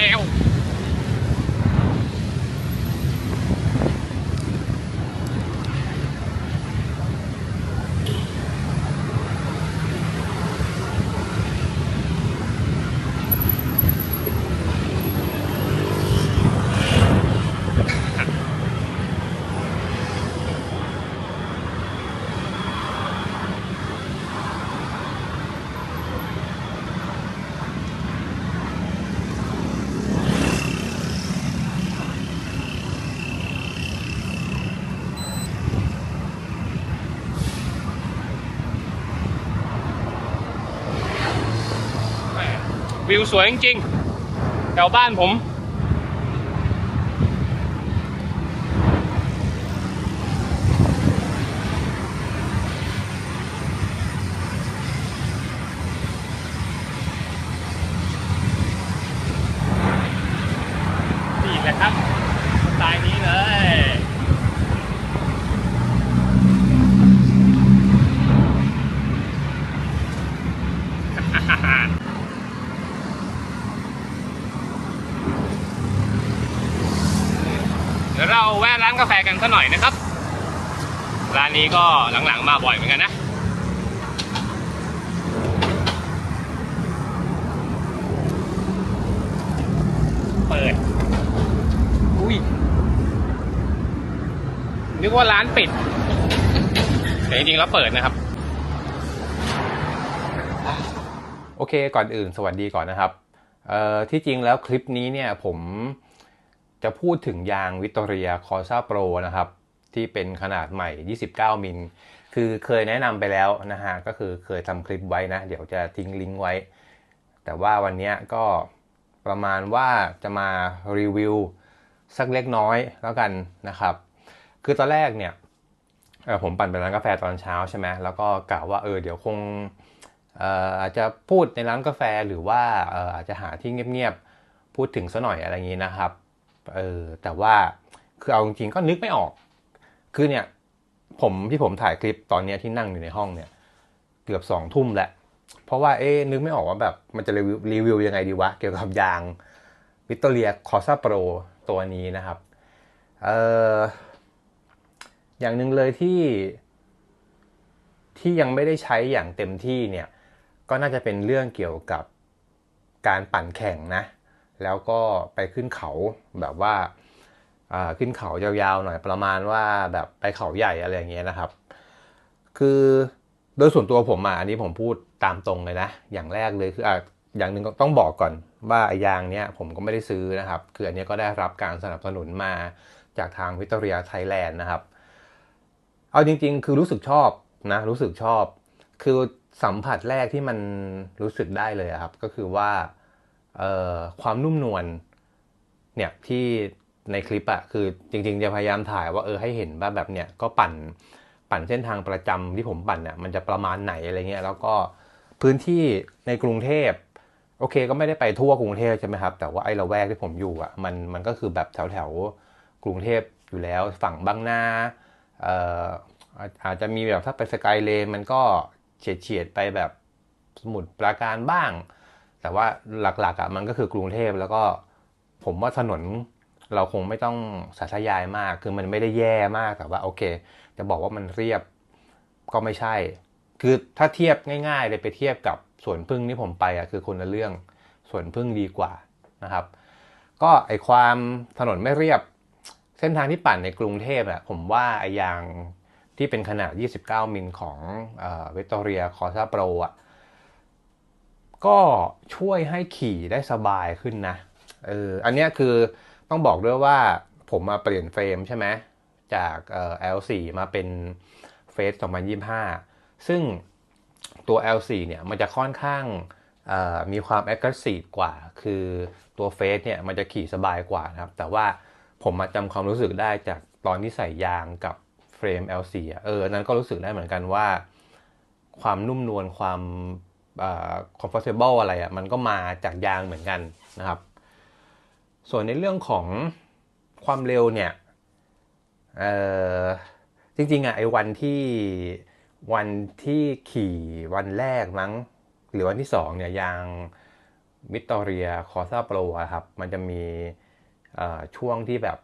Léo. วสวยจริงๆแถวบ้านผม นี่แหละครับสไตล์นี้เลย เดี๋ยวเราแวะร้านกาแฟกันสักหน่อยนะครับ ร้านนี้ก็หลังๆมาบ่อยเหมือนกันนะ เปิด อุ้ย นึกว่าร้านปิด แต่จริงๆแล้วเปิดนะครับ โอเคก่อนอื่นสวัสดีก่อนนะครับที่จริงแล้วคลิปนี้เนี่ยผม จะพูดถึงยางวิต t ต r เ a ียคอ s a Pro นะครับ ที่เป็นขนาดใหม่ 29 มิล คือเคยแนะนำไปแล้วนะฮะ ก็คือเคยทำคลิปไว้นะ เดี๋ยวจะทิ้งลิงก์ไว้ แต่ว่าวันนี้ก็ประมาณว่าจะมารีวิวสักเล็กน้อยแล้วกันนะครับ คือตอนแรกเนี่ยผมปั่นไปร้านกาแฟตอนเช้าใช่ไหมแล้วก็กะว่าเออเดี๋ยวคงอาจจะพูดในร้านกาแฟหรือว่าเอ่ออาจจะหาที่เงียบๆพูดถึงซะหน่อยอะไรอย่างนี้นะครับ เออแต่ว่าคือเอาจริงๆก็นึกไม่ออก คือเนี่ย ผมที่ผมถ่ายคลิปตอนนี้ที่นั่งอยู่ในห้องเนี่ย เกือบสองทุ่มแหล้วเพราะว่าเอ๊นึกไม่ออกว่าแบบมันจะรีวิวรีวิวยังไงดีวะ เกี่ยวกับยางวิตเตอเรียคอซาโปรตัวนี้นะครับเอออย่างหนึ่งเลยที่ ที่ยังไม่ได้ใช้อย่างเต็มที่เนี่ย ก็น่าจะเป็นเรื่องเกี่ยวกับการปั่นแข่งนะ แล้วก็ไปขึ้นเขาแบบว่าอ่าขึ้นเขายาวๆหน่อยประมาณว่าแบบไปเขาใหญ่อะไรอย่างเงี้ยนะครับ คือโดยส่วนตัวผมอะอันนี้ผมพูดตามตรงเลยนะ อย่างแรกเลยคืออะอย่างหนึ่งต้องบอกก่อนว่าไอ้ยางเนี้ยผมก็ไม่ได้ซื้อนะครับ คืออันเนี้ยก็ได้รับการสนับสนุนมาจากทางวิต t เรียไทยแลนด์นะครับ เอาจริงๆ คือรู้สึกชอบนะรู้สึกชอบ คือสัมผัสแรกที่มันรู้สึกได้เลยครับ ก็คือว่า ความนุ่มนวลเนี่ยที่ในคลิปอะคือจริงๆ จะพยายามถ่ายว่าเออให้เห็นว่าแบบเนี่ยก็ปั่นปั่นเส้นทางประจำที่ผมปั่นเนี่ยมันจะประมาณไหนอะไรเงี้ยแล้วก็พื้นที่ในกรุงเทพโอเคก็ไม่ได้ไปทั่วกรุงเทพใช่ไหมครับ แต่ว่าไอ้ละแวกที่ผมอยู่อะมันมันก็คือแบบแถวแถวกรุงเทพอยู่แล้วฝั่งบางนาเอ่ออาจจะมีแบบถ้าไปสกายเลนมันก็เฉียดเฉียดไปแบบสมุทรปราการบ้าง แต่ว่าหลักๆอะมันก็คือกรุงเทพแล้วก็ผมว่าถนนเราคงไม่ต้องสาธยายมาก คือมันไม่ได้แย่มากแต่ว่าโอเค จะบอกว่ามันเรียบก็ไม่ใช่ คือถ้าเทียบง่ายๆเลยไปเทียบกับสวนพึ่งที่ผมไปอะคือคนละเรื่องสวนพึ่งดีกว่านะครับ ก็ไอความถนนไม่เรียบเส้นทางที่ปั่นในกรุงเทพอะผมว่าไอยางที่เป็นขนาด 29 มิลของเวต t เรียคอ s a Pro อะ ก็ช่วยให้ขี่ได้สบายขึ้นนะเอออันนี้คือต้องบอกด้วยว่าผมมาเปลี่ยนเฟรมใช่ไหมจากเอ่อ L4 มาเป็นเฟส2025 ซึ่งตัว L4 เนี่ยมันจะค่อนข้างมีความ aggressive กว่า คือตัวเฟสเนี่ยมันจะขี่สบายกว่านะครับ แต่ว่าผมมาจำความรู้สึกได้จากตอนที่ใส่ยางกับเฟรม L4 เออนั้นก็รู้สึกได้เหมือนกันว่า ความนุ่มนวลความ comfortable อะไรอะมันก็มาจากยางเหมือนกันนะครับ ส่วนในเรื่องของความเร็วเนี่ยจริงๆอะไอ้วันที่วันที่ขี่วันแรกมั้ง หรือวันที่สองเนี่ยยางวิต t เรียคอ s a Pro อะครับ มันจะมีช่วงที่แบบ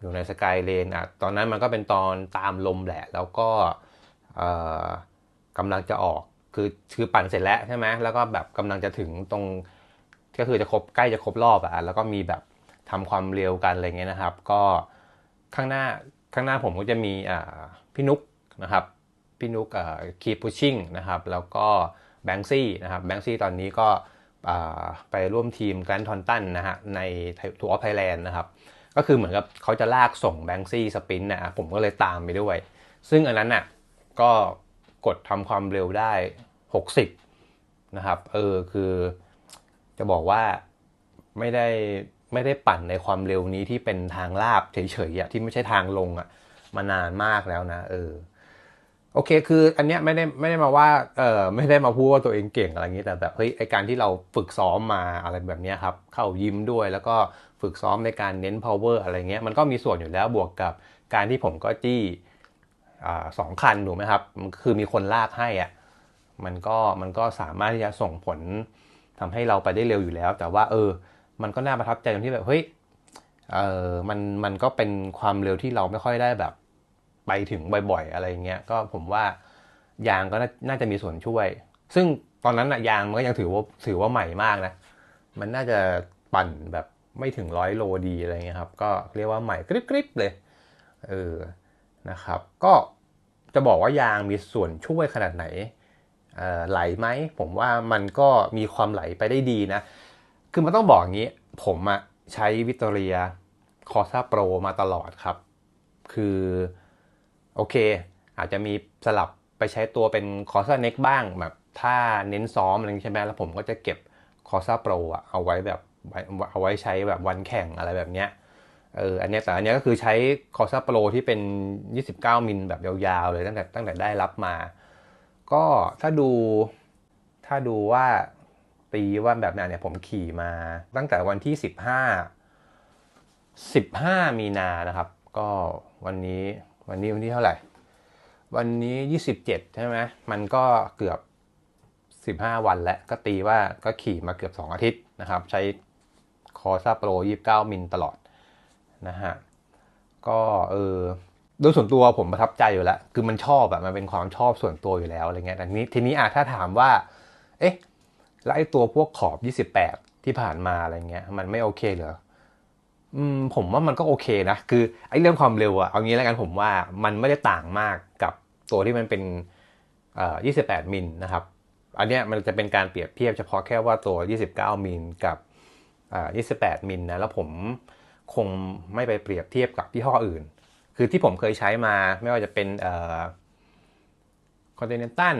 อยู่ในสกายเลนอะตอนนั้นมันก็เป็นตอนตามลมแหละ แล้วก็กำลังจะออก คือคือปั่นเสร็จแล้วใช่ไหมแล้วก็แบบกำลังจะถึงตรง ก็คือจะครบใกล้จะครบรอบอะแล้วก็มีแบบทำความเร็วกันอะไรเงี้ยนะครับ ก็ข้างหน้าข้างหน้าผมก็จะมีอ่าพี่นุกนะครับพี่นุกอ่าคีพุชชิ่งนะครับ แล้วก็แบงซี่นะครับแบงซี่ตอนนี้ก็อ่าไปร่วมทีมแกรนทอนตันนะฮะในทัวร์ไทยแลนด์นะครับก็คือเหมือนกับเขาจะลากส่งแบงซี่สปินนะผมก็เลยตามไปด้วย ซึ่งอันนั้นน่ะก็กดทำความเร็วได้ 60 นะครับ เออคือจะบอกว่าไม่ได้ไม่ได้ปั่นในความเร็วนี้ที่เป็นทางลาบเฉยๆอะที่ไม่ใช่ทางลงอะมานานมากแล้วนะ เออโอเค คืออันเนี้ยไม่ได้ไม่ได้มาว่าเออไม่ได้มาพูดว่าตัวเองเก่งอะไรอย่างนี้แต่แบบเฮ้ยไอการที่เราฝึกซ้อมมาอะไรแบบเนี้ยครับ เข้ายิมด้วยแล้วก็ฝึกซ้อมในการเน้น power อะไรเงี้ยมันก็มีส่วนอยู่แล้วบวกกับการที่ผมก็จี้อ่าสองคันถูกไหมครับ คือมีคนลากให้อะ มันก็มันก็สามารถที่จะส่งผลทำให้เราไปได้เร็วอยู่แล้ว แต่ว่าเออ มันก็น่าประทับใจตรงที่แบบเฮ้ยเออมันมันก็เป็นความเร็วที่เราไม่ค่อยได้แบบ ไปถึงบ่อยๆ อะไรเงี้ยก็ผมว่ายางก็น่าน่าจะมีส่วนช่วย ซึ่งตอนนั้นอะยางมันก็ยังถือว่าถือว่าใหม่มากนะมันน่าจะปั่นแบบไม่ถึงร้อยโลดีอะไรเงี้ยครับ ก็เรียกว่าใหม่กริบๆเลยเออนะครับ ก็จะบอกว่ายางมีส่วนช่วยขนาดไหน ไหลไหมผมว่ามันก็มีความไหลไปได้ดีนะ คือมันต้องบอกอย่างนี้ ผมอะใช้วิตเรียคอ s าโปรมาตลอดครับ คือ โอเค อาจจะมีสลับไปใช้ตัวเป็นคอ s าเน็กบ้างแบบถ้าเน้นซ้อมอะไรใช่ไหมแล้วผมก็จะเก็บคอ s าโปรอะเอาไว้แบบเอาไว้ใช้แบบวันแข่งอะไรแบบเนี้ยเอออันนี้แต่อันนี้ก็คือใช้คอ s าโปรที่เป็น 29 มิลแบบยาวๆเลยตั้งแต่ตั้งแต่ได้รับมา ก็ถ้าดูถ้าดูว่าตีว่าแบบนั้นเนี่ยผมขี่มาตั้งแต่วันที่ 15 15 มีนานะครับ ก็วันนี้วันนี้วันที่เท่าไหร่ วันนี้ 27 ใช่ไหมมันก็เกือบ 15 วันแล้ว ก็ตีว่าก็ขี่มาเกือบ 2 อาทิตย์นะครับ ใช้คอซาโปร 29 มิลตลอดนะฮะก็เออ โดยส่วนตัวผมประทับใจอยู่แล้ว คือมันชอบแบบมันเป็นความชอบส่วนตัวอยู่แล้วอะไรเงี้ยแต่นี้ทีนี้อะถ้าถามว่า เอ๊ะแล้วไอ้ตัวพวกขอบ 28 ที่ผ่านมาอะไรเงี้ย มันไม่โอเคเหรออืมผมว่ามันก็โอเคนะ คือไอ้เรื่องความเร็วอะเอางี้แล้วกันผมว่ามันไม่ได้ต่างมากกับตัวที่มันเป็นเอ่อ28 มิลนะครับ อันเนี้ยมันจะเป็นการเปรียบเทียบเฉพาะแค่ว่าตัว 29 มิลกับอ่า28 มิลนะ แล้วผมคงไม่ไปเปรียบเทียบกับยี่ห้ออื่น คือที่ผมเคยใช้มาไม่ว่าจะเป็นเอ่อคอนเนนตัล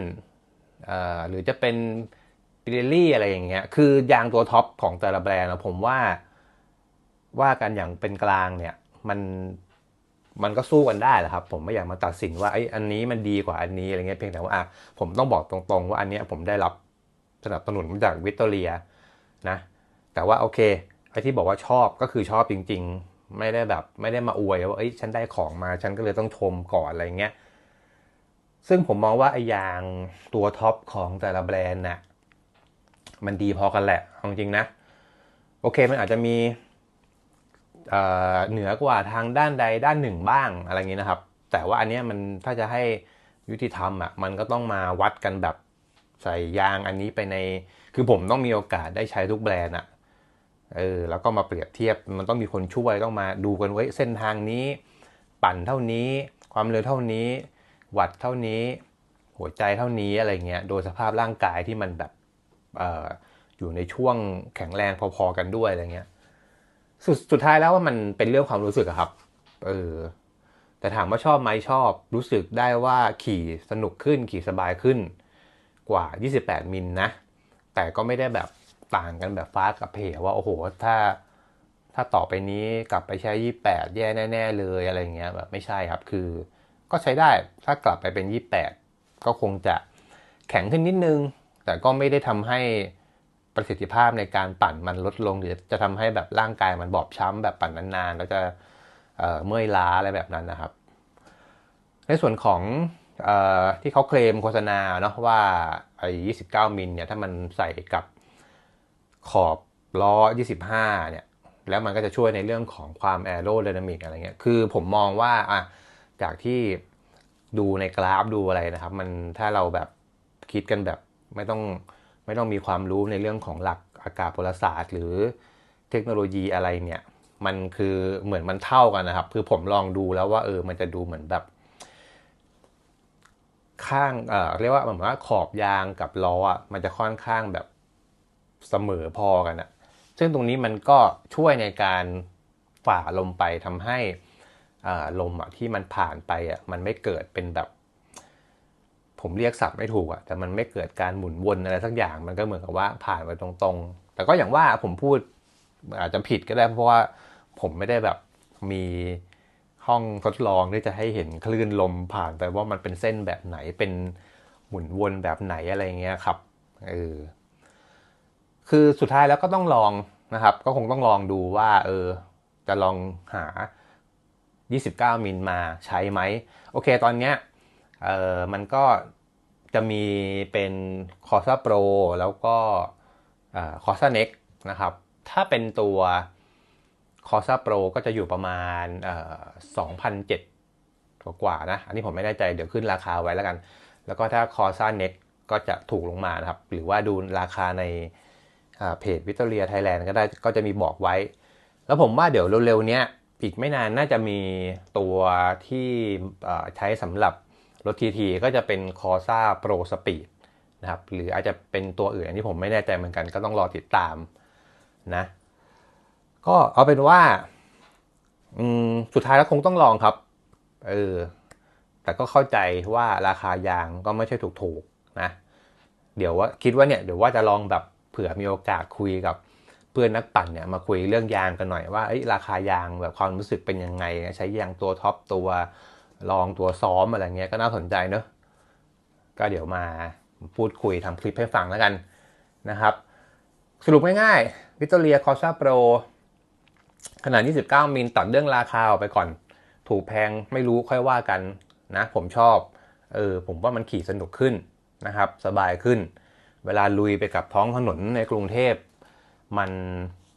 เอ่อหรือจะเป็นปิเรลี่อะไรอย่างเงี้ย คือยางตัวท็อปของแต่ละแบรนด์นะผมว่าว่ากันอย่างเป็นกลางเนี่ยมันมันก็สู้กันได้แหละครับ ผมไม่อยากมาตัดสินว่าไอ้อันนี้มันดีกว่าอันนี้อะไรเงี้ยเพียงแต่ว่าอะผมต้องบอกตรงๆ ว่าอันเนี้ยผมได้รับสนับสนุนมาจากวิตเตอเรียนะแต่ว่าโอเคไอ้ที่บอกว่าชอบก็คือชอบจริง ๆ ไม่ได้แบบไม่ได้มาอวยว่าเอ้ยฉันได้ของมาฉันก็เลยต้องชมก่อนอะไรเงี้ยซึ่งผมมองว่าไอ้ยางตัวท็อปของแต่ละแบรนด์น่ะมันดีพอกันแหละเอาจริงนะ โอเคมันอาจจะมีเเหนือกว่าทางด้านใดด้านหนึ่งบ้างอะไรอย่างนี้นะครับ แต่ว่าอันเนี้ยมันถ้าจะให้ยุติธรรมอะมันก็ต้องมาวัดกันแบบใส่ยางอันนี้ไปใน คือผมต้องมีโอกาสได้ใช้ทุกแบรนด์อะ เออแล้วก็มาเปรียบเทียบมันต้องมีคนช่วยต้องมาดูกันไว้เส้นทางนี้ ปั่นเท่านี้ ความเร็วเท่านี้ วัดเท่านี้ หัวใจเท่านี้อะไรเงี้ยโดยสภาพร่างกายที่มันแบบเอออยู่ในช่วงแข็งแรงพอๆกันด้วยอะไรเงี้ยสุดสุดท้ายแล้วว่ามันเป็นเรื่องความรู้สึกอะครับเออแต่ถามว่าชอบไหมชอบรู้สึกได้ว่าขี่สนุกขึ้นขี่สบายขึ้นกว่า 28 มิลนะ แต่ก็ไม่ได้แบบ ต่างกันแบบฟ้ากับเพว่าโอ้โห ถ้าถ้าต่อไปนี้กลับไปใช้ 28 แย่แน่ ๆ เลยอะไรเงี้ยแบบไม่ใช่ครับคือ ก็ใช้ได้ถ้ากลับไปเป็น 28 ก็คงจะแข็งขึ้นนิดนึง แต่ก็ไม่ได้ทำให้ประสิทธิภาพในการปั่นมันลดลงหรือจะทำให้แบบร่างกายมันบอบช้ำแบบปั่นนานๆแล้วจะเเมื่อยล้าอะไรแบบนั้นนะครับ ในส่วนของออที่เขาเคลมโฆษณาเนาะว่าไอ้29 มิลเนี่ยถ้ามันใส่กับ ขอบล้อ 25 เนี่ย แล้วมันก็จะช่วยในเรื่องของความแอโร d y นามิกอะไรเงี้ย คือผมมองว่าอะจากที่ดูในกราฟดูอะไรนะครับ มันถ้าเราแบบคิดกันแบบไม่ต้องไม่ต้องมีความรู้ในเรื่องของหลักอากาศพลศาสตร์ หรือเทคโนโลยีอะไรเนี่ย มันคือเหมือนมันเท่ากันนะครับ คือผมลองดูแล้วว่าเออ มันจะดูเหมือนแบบ ข้าง เอ่อ เรียกว่าเหมือนว่าขอบยางกับล้ออะมันจะค่อนข้างแบบ เสมอพอกันอะซึ่งตรงนี้มันก็ช่วยในการฝ่าลมไปทำให้อ่าลมอะที่มันผ่านไปอะมันไม่เกิดเป็นแบบ ผมเรียกศัพท์ไม่ถูกอะแต่มันไม่เกิดการหมุนวนอะไรสักอย่างมันก็เหมือนกับว่าผ่านไปตรงๆ แต่ก็อย่างว่าผมพูดอาจจะผิดก็ได้เพราะว่าผมไม่ได้แบบมีห้องทดลองที่จะให้เห็นคลื่นลมผ่านไปว่ามันเป็นเส้นแบบไหนเป็นหมุนวนแบบไหนอะไรเงี้ยครับเออ คือสุดท้ายแล้วก็ต้องลองนะครับ ก็คงต้องลองดูว่าเออจะลองหา 29 มิลมาใช้ไหม โอเคตอนเนี้ยเออมันก็จะมีเป็น Corsa Pro แล้วก็เอ่อ Corsa Next นะครับ ถ้าเป็นตัว Corsa Pro ก็จะอยู่ประมาณเอ่อ2,007กว่านะ อันนี้ผมไม่แน่ใจเดี๋ยวขึ้นราคาไว้แล้วกัน แล้วก็ถ้า Corsa Next ก็จะถูกลงมานะครับ หรือว่าดูราคาใน เพจวิ c ต o เรียไทยแลนด์ก็ได้ก็จะมีบอกไว้ แล้วผมว่าเดี๋ยวเร็วๆเนี้ยอีกไม่นานน่าจะมีตัวที่ใช้สำหรับรถ TT ก็จะเป็น Corsa Pro Speed นะครับหรืออาจจะเป็นตัวอื่นอันนี้ผมไม่แน่ใจเหมือนกันก็ต้องรอติดตามนะก็เอาเป็นว่าสุดท้ายแล้วคงต้องลองครับเออแต่ก็เข้าใจว่าราคายางก็ไม่ใช่ถูกๆนะ เดี๋ยวว่าคิดว่าเนี่ยเดี๋ยวว่าจะลองแบบ ผื่อมีโอกาสคุยกับเพื่อนนักปั่นเนี่ยมาคุยเรื่องยางกันหน่อยว่าราคายางแบบความรู้สึกเป็นยังไง ใช้ยางตัวท็อปตัวลองตัวซ้อมอะไรเงี้ยก็น่าสนใจเนอะก็เดี๋ยวมาพูดคุยทำคลิปให้ฟังแล้วกันนะครับ สรุปง่ายๆวิต t เรียคอ s าโปรขนาด 29 มิลตัดเรื่องราคาออกไปก่อน ถูกแพงไม่รู้ค่อยว่ากันนะ ผมชอบ เออผมว่ามันขี่สนุกขึ้นนะครับ สบายขึ้น เวลาลุยไปกับท้องถนนในกรุงเทพมัน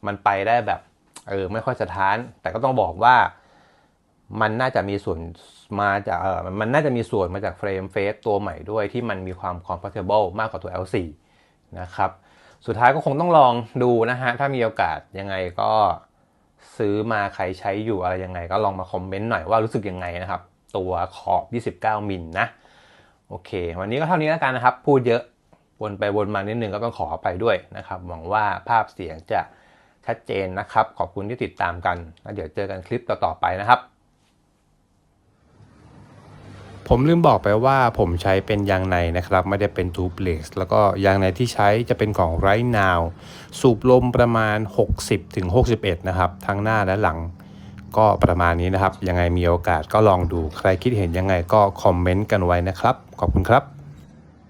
มันไปได้แบบเออไม่ค่อยสะท้าน แต่ก็ต้องบอกว่ามันน่าจะมีส่วนมาจากเออมันน่าจะมีส่วนมาจากเฟรมเฟสตัวใหม่ด้วยที่มันมีความ compatible มากกว่าตัว L4 นะครับสุดท้ายก็คงต้องลองดูนะฮะ ถ้ามีโอกาสยังไงก็ซื้อมาใครใช้อยู่อะไรยังไง ก็ลองมาคอมเมนต์หน่อยว่ารู้สึกยังไงนะครับ ตัวขอบ 29 มิลนะ โอเค วันนี้ก็เท่านี้แล้วกันนะครับ พูดเยอะ วนไปวนมานิดนึงก็ต้องขอไปด้วยนะครับหวังว่าภาพเสียงจะชัดเจนนะครับ ขอบคุณที่ติดตามกันแล้วเดี๋ยวเจอกันคลิปต่อๆไปนะครับ ผมลืมบอกไปว่าผมใช้เป็นยางในนะครับ ไม่ได้เป็นทูบเลสแล้วก็ยางในที่ใช้จะเป็นของไรนาวสูบลมประมาณ 60-61 นะครับ ทั้งหน้าและหลังก็ประมาณนี้นะครับ ยังไงมีโอกาสก็ลองดูใครคิดเห็นยังไงก็คอมเมนต์กันไว้นะครับ ขอบคุณครับ